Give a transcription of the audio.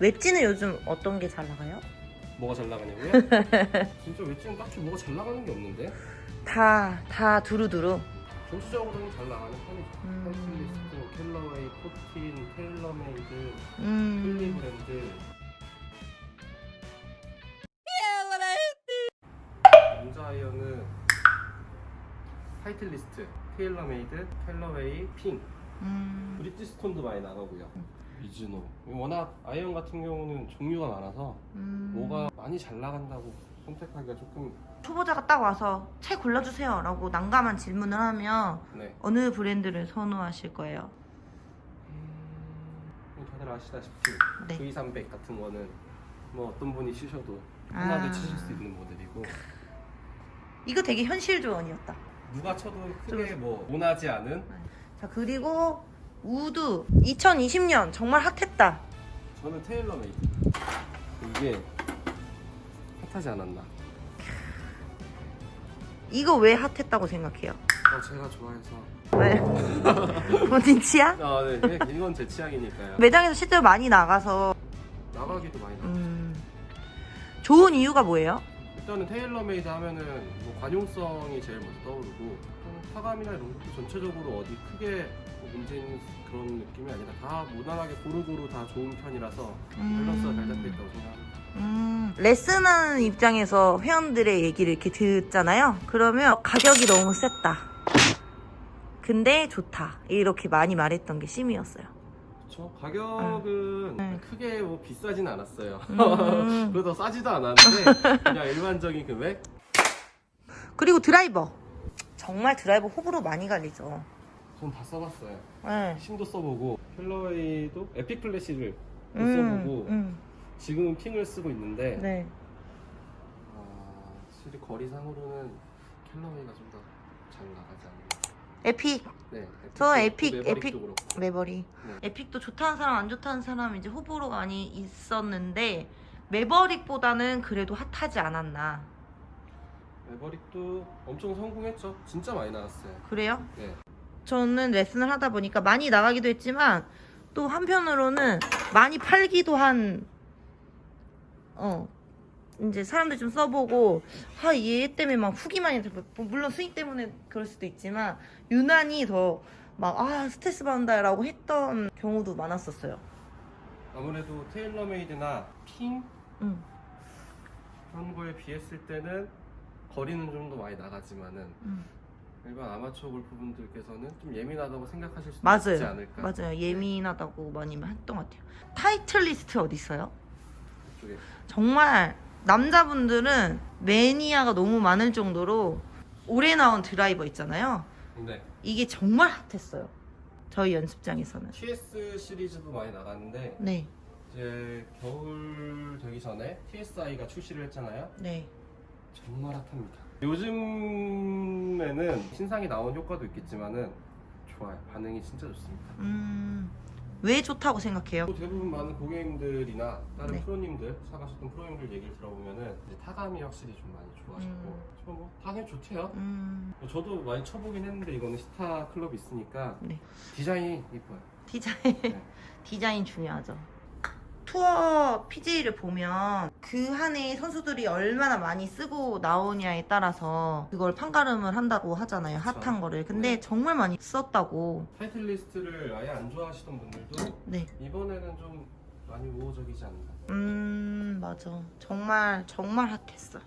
웨지는 요즘 어떤 게 잘 나가요? 뭐가 잘 나가냐고요? 진짜 웨지는 딱히 뭐가 잘 나가는 게 없는데 다, 다 두루두루. 전체적으로는 잘 나가는 편이죠. 음. 타이틀리스트, 캘러웨이, 포틴, 테일러메이드, 음. 남자아이언은 타이틀리스트, 테일러메이드, 캘러웨이, 핑 음. 브리티스톤도 많이 나가고요 미즈노 워낙 아이언 같은 경우는 종류가 많아서 음. 뭐가 많이 잘 나간다고 선택하기가 조금 초보자가 딱 와서 책 골라주세요 라고 난감한 질문을 하면 네 어느 브랜드를 선호하실 거예요? 음, 다들 아시다시피 네. V300 같은 거는 뭐 어떤 분이 치셔도 아. 편하게 치실 수 있는 모델이고 이거 되게 현실 조언이었다. 누가 쳐도 크게 뭐 원하지 않은 자 그리고 우드 2020년 정말 핫했다. 저는 테일러메이드 이게 핫하지 않았나 이거 왜 핫했다고 생각해요? 어, 제가 좋아해서 왜? 본인 취향? 아, 네. 그냥 이건 제 취향이니까요 매장에서 실제로 많이 나가서 나가기도 많이 나가 음, 좋은 이유가 뭐예요? 일단은 테일러메이드 하면은 뭐 관용성이 제일 먼저 떠오르고 어, 사감이나 이런 것도 전체적으로 어디 크게 뭐 문제 있는 그런 느낌이 아니라 다 무난하게 고루고루 다 좋은 편이라서 밸런스가 잘 잡혀 있다고 생각합니다 음, 레슨하는 입장에서 회원들의 얘기를 이렇게 듣잖아요. 그러면 가격이 너무 셌다. 근데 좋다. 이렇게 많이 말했던 게 심이었어요. 그렇죠 가격은 네. 크게 뭐 비싸진 않았어요 음. 그래도 싸지도 않았는데 그냥 일반적인 금액 그리고 드라이버. 정말 드라이버 호불호 많이 갈리죠. 전 다 써봤어요 네. 심도 써보고 펠러웨이도 에픽 플래시를 또 음, 써보고 음, 지금은 핑을 쓰고 있는데 네. 아, 확실히 거리상으로는 캘러웨이가 좀 더 잘 나가지 않나 에픽. 네저 에픽, 매버릭도 에픽. 그렇고. 매버릭. 네. 에픽도 좋다는 사람 안 좋다는 사람 이제 호불호가 많이 있었는데 매버릭보다는 그래도 핫하지 않았나. 매버릭도 엄청 성공했죠 진짜 많이 나갔어요 그래요? 네 저는 레슨을 하다 보니까 많이 나가기도 했지만 또 한편으로는 많이 팔기도 한 어. 이제 사람들 좀 써보고 아 얘 때문에 막 후기 많이 뭐 물론 수익 때문에 그럴 수도 있지만 유난히 더 막 아 스트레스 받는다라고 했던 경우도 많았었어요. 아무래도 테일러메이드나 핑 응. 그런 거에 비했을 때는 거리는 좀 더 많이 나가지만은 응. 일반 아마추어 골프분들께서는 좀 예민하다고 생각하실 맞아요. 있지 않을까 맞아요. 예민하다고 많이 했던 것 같아요. 타이틀 리스트 어디 있어요? 그쪽에 정말 남자분들은 매니아가 너무 많을 정도로 올해 나온 드라이버 있잖아요. 네 이게 정말 핫했어요. 저희 연습장에서는. TS 시리즈도 많이 나갔는데 네, 이제 겨울 되기 전에 TSI가 출시를 했잖아요 네. 정말 핫합니다. 요즘에는 신상이 나온 효과도 있겠지만은 좋아요. 반응이 진짜 좋습니다. 음, 왜 좋다고 생각해요? 또 대부분 많은 고객님들이나 다른 네. 프로님들 사가셨던 프로님들 얘기를 들어보면은 이제 타감이 확실히 좀 많이 좋아하셨고 음. 저뭐 당연히 좋대요. 음, 저도 많이 쳐보긴 했는데 이거는 스타 클럽이 있으니까 네. 디자인이 이뻐요. 디자인, 네. 디자인 중요하죠. 투어 PJ를 보면 그 한해 선수들이 얼마나 많이 쓰고 나오냐에 따라서 그걸 판가름을 한다고 하잖아요. 그쵸. 핫한 거를. 근데 네. 정말 많이 썼다고. 타이틀 리스트를 아예 안 좋아하시던 분들도 네. 이번에는 좀 많이 우호적이지 않나. 음, 맞아. 정말, 정말 핫했어.